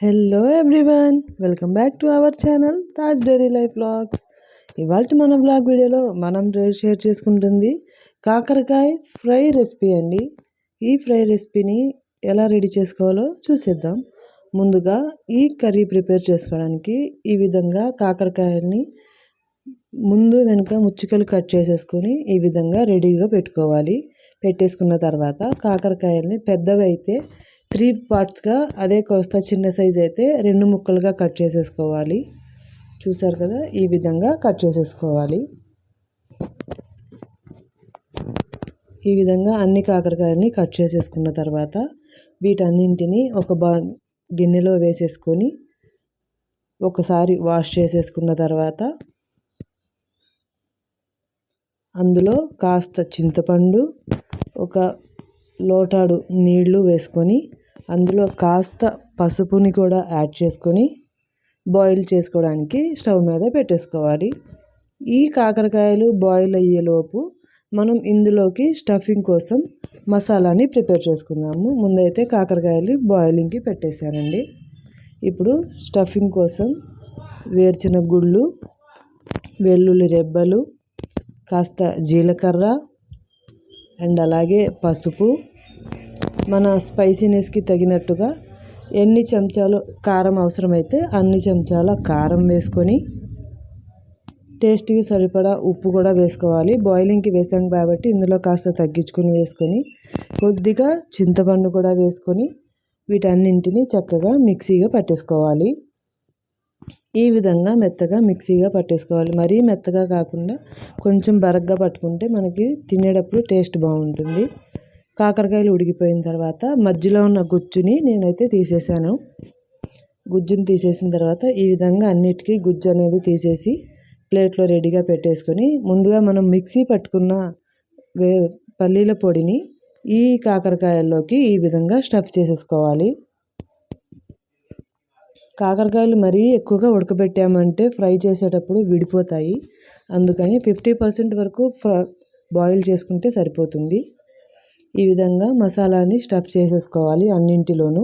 Hello everyone welcome back to our channel Taj diary life blogs ఇవాళ మన blog వీడియోలో మనం షేర్ చేసుకుంటుంది కాకరకాయ ఫ్రై రెసిపీ అండి. ఈ ఫ్రై రెసిపీని ఎలా రెడీ చేసుకోవాలో చూసేద్దాం. ముందుగా ఈ కర్రీ ప్రిపేర్ చేసుకోవడానికి ఈ విధంగా కాకరకాయల్ని ముందు వెనుక ముచ్చుకలు కట్ చేసేసుకొని ఈ విధంగా రెడీగా పెట్టుకోవాలి. పెట్టేసుకున్న తర్వాత కాకరకాయల్ని పెద్దవి అయితే త్రీ పార్ట్స్గా అదే కోస్తా చిన్న సైజ్ అయితే రెండు ముక్కలుగా కట్ చేసేసుకోవాలి. చూసారు కదా? ఈ విధంగా కట్ చేసేసుకోవాలి. ఈ విధంగా అన్ని కాకరకాయలని కట్ చేసేసుకున్న తర్వాత వీటన్నింటినీ ఒక బా గిన్నెలో వేసేసుకొని ఒకసారి వాష్ చేసేసుకున్న తర్వాత అందులో కాస్త చింతపండు ఒక లోటాడు నీళ్ళు వేసుకొని అందులో కాస్త పసుపుని కూడా యాడ్ చేసుకొని బాయిల్ చేసుకోవడానికి స్టవ్ మీద పెట్టేసుకోవాలి. ఈ కాకరకాయలు బాయిల్ అయ్యేలోపు మనం ఇందులోకి స్టఫింగ్ కోసం మసాలాని ప్రిపేర్ చేసుకుందాము. ముందైతే కాకరకాయలు బాయిలింగ్కి పెట్టేశానండి. ఇప్పుడు స్టఫింగ్ కోసం వేర్చిన గుళ్ళు వెల్లుల్లి రెబ్బలు కాస్త జీలకర్ర అండ్ అలాగే పసుపు మన స్పైసీనెస్కి తగినట్టుగా ఎన్ని చెంచాలు కారం అవసరమైతే అన్ని చెంచాల కారం వేసుకొని టేస్ట్కి సరిపడా ఉప్పు కూడా వేసుకోవాలి. బాయిలింగ్కి వేసాం కాబట్టి ఇందులో కాస్త తగ్గించుకొని వేసుకొని కొద్దిగా చింతపండు కూడా వేసుకొని వీటన్నింటినీ చక్కగా మిక్సీగా పట్టేసుకోవాలి. ఈ విధంగా మెత్తగా మిక్సీగా పట్టేసుకోవాలి. మరీ మెత్తగా కాకుండా కొంచెం బరగ్గా పట్టుకుంటే మనకి తినేటప్పుడు టేస్ట్ బాగుంటుంది. కాకరకాయలు ఉడికిపోయిన తర్వాత మధ్యలో ఉన్న గుజ్జుని నేనైతే తీసేసాను గుజ్జుని తీసేసిన తర్వాత ఈ విధంగా అన్నిటికీ గుజ్జు అనేది తీసేసి ప్లేట్లో రెడీగా పెట్టేసుకొని ముందుగా మనం మిక్సీ పట్టుకున్న వే పల్లీల పొడిని ఈ కాకరకాయల్లోకి ఈ విధంగా స్టఫ్ చేసేసుకోవాలి. కాకరకాయలు మరీ ఎక్కువగా ఉడకబెట్టామంటే ఫ్రై చేసేటప్పుడు విడిపోతాయి. అందుకని ఫిఫ్టీ పర్సెంట్ వరకు బాయిల్ చేసుకుంటే సరిపోతుంది. ఈ విధంగా మసాలాని స్టఫ్ చేసేసుకోవాలి అన్నింటిలోనూ.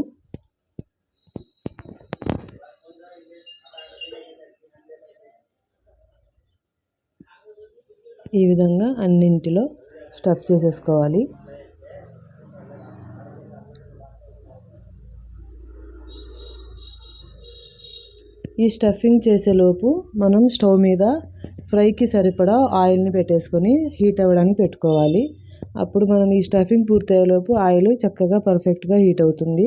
ఈ విధంగా అన్నింటిలో స్టఫ్ చేసేసుకోవాలి. ఈ స్టఫింగ్ చేసేలోపు మనం స్టవ్ మీద ఫ్రైకి సరిపడా ఆయిల్ని పెట్టేసుకొని హీట్ అవ్వడానికి పెట్టుకోవాలి. అప్పుడు మనం ఈ స్టఫింగ్ పూర్తయ్యేలోపు ఆయిల్ చక్కగా పర్ఫెక్ట్గా హీట్ అవుతుంది.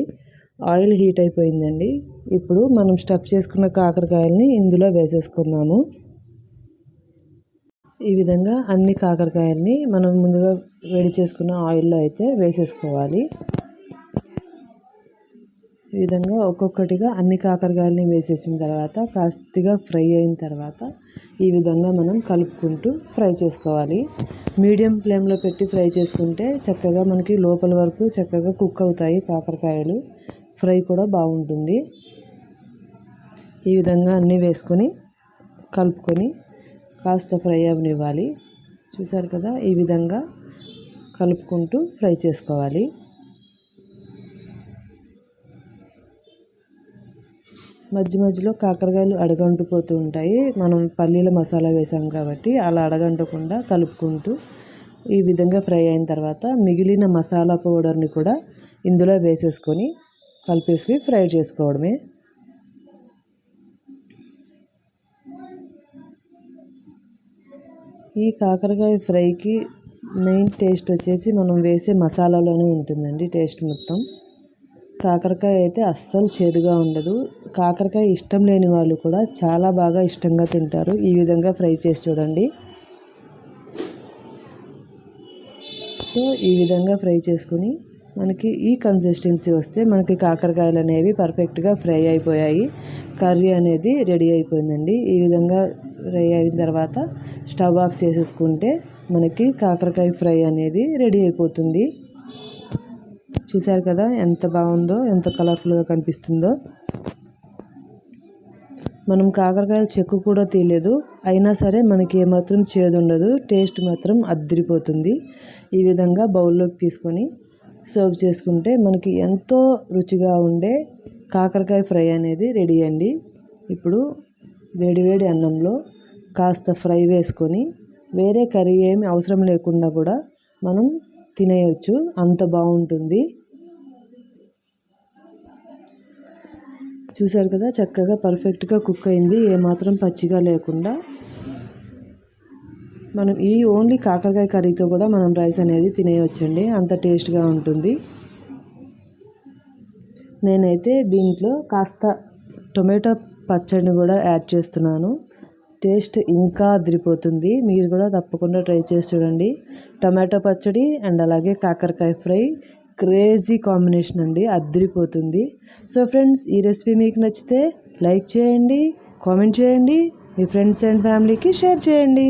ఆయిల్ హీట్ అయిపోయిందండి. ఇప్పుడు మనం స్టఫ్ చేసుకున్న కాకరకాయలని ఇందులో వేసేసుకుందాము. ఈ విధంగా అన్ని కాకరకాయలని మనం ముందుగా వేడి చేసుకున్న ఆయిల్లో అయితే వేసేసుకోవాలి. ఈ విధంగా ఒక్కొక్కటిగా అన్ని కాకరకాయలని వేసేసిన తర్వాత కాస్తిగా ఫ్రై అయిన తర్వాత ఈ విధంగా మనం కలుపుకుంటూ ఫ్రై చేసుకోవాలి. మీడియం ఫ్లేమ్లో పెట్టి ఫ్రై చేసుకుంటే చక్కగా మనకి లోపల వరకు చక్కగా కుక్ అవుతాయి కాకరకాయలు. ఫ్రై కూడా బాగుంటుంది. ఈ విధంగా అన్నీ వేసుకొని కలుపుకొని కాస్త ఫ్రై అవనివ్వాలి. చూసారు కదా? ఈ విధంగా కలుపుకుంటూ ఫ్రై చేసుకోవాలి. మధ్య మధ్యలో కాకరకాయలు అడగంటుపోతూ ఉంటాయి. మనం పల్లీల మసాలా వేసాం కాబట్టి అలా అడగంటకుండా కలుపుకుంటూ ఈ విధంగా ఫ్రై అయిన తర్వాత మిగిలిన మసాలా పౌడర్ని కూడా ఇందులో వేసేసుకొని కలిపేసి ఫ్రై చేసుకోవడమే. ఈ కాకరకాయ ఫ్రైకి మెయిన్ టేస్ట్ వచ్చేసి మనం వేసే మసాలాలోనే ఉంటుందండి టేస్ట్ మొత్తం. కాకరకాయ అయితే అస్సలు చేదుగా ఉండదు. కాకరకాయ ఇష్టం లేని వాళ్ళు కూడా చాలా బాగా ఇష్టంగా తింటారు. ఈ విధంగా ఫ్రై చేసి చూడండి. సో ఈ విధంగా ఫ్రై చేసుకుని మనకి ఈ కన్సిస్టెన్సీ వస్తే మనకి కాకరకాయలు అనేవి పర్ఫెక్ట్గా ఫ్రై అయిపోయాయి. కర్రీ అనేది రెడీ అయిపోయిందండి. ఈ విధంగా ఫ్రై అయిన తర్వాత స్టవ్ ఆఫ్ చేసేసుకుంటే మనకి కాకరకాయ ఫ్రై అనేది రెడీ అయిపోతుంది. చూశారు కదా ఎంత బాగుందో ఎంత కలర్ఫుల్గా కనిపిస్తుందో. మనం కాకరకాయలు చెక్కు కూడా తీయలేదు. అయినా సరే మనకి ఏమాత్రం చేదుండదు. టేస్ట్ మాత్రం అద్దరిపోతుంది. ఈ విధంగా బౌల్లోకి తీసుకొని సర్వ్ చేసుకుంటే మనకి ఎంతో రుచిగా ఉండే కాకరకాయ ఫ్రై అనేది రెడీ అండి. ఇప్పుడు వేడివేడి అన్నంలో కాస్త ఫ్రై వేసుకొని వేరే కర్రీ ఏమి అవసరం లేకుండా కూడా మనం తినేయచ్చు. అంత బాగుంటుంది. చూసారు కదా చక్కగా పర్ఫెక్ట్గా కుక్ అయింది. ఏమాత్రం పచ్చిగా లేకుండా మనం ఈ ఓన్లీ కాకరకాయ కర్రీతో కూడా మనం రైస్ అనేది తినేయొచ్చండి. అంత టేస్ట్గా ఉంటుంది. నేనైతే దీంట్లో కాస్త టొమాటో పచ్చడిని కూడా యాడ్ చేస్తున్నాను. టేస్ట్ ఇంకా అదిరిపోతుంది. మీరు కూడా తప్పకుండా ట్రై చేసి చూడండి. టమాటో పచ్చడి అండ్ అలాగే కాకరకాయ ఫ్రై క్రేజీ కాంబినేషన్ అండి అద్దరిపోతుంది. సో ఫ్రెండ్స్ ఈ రెసిపీ మీకు నచ్చితే లైక్ చేయండి కామెంట్ చేయండి మీ ఫ్రెండ్స్ అండ్ ఫ్యామిలీకి షేర్ చేయండి.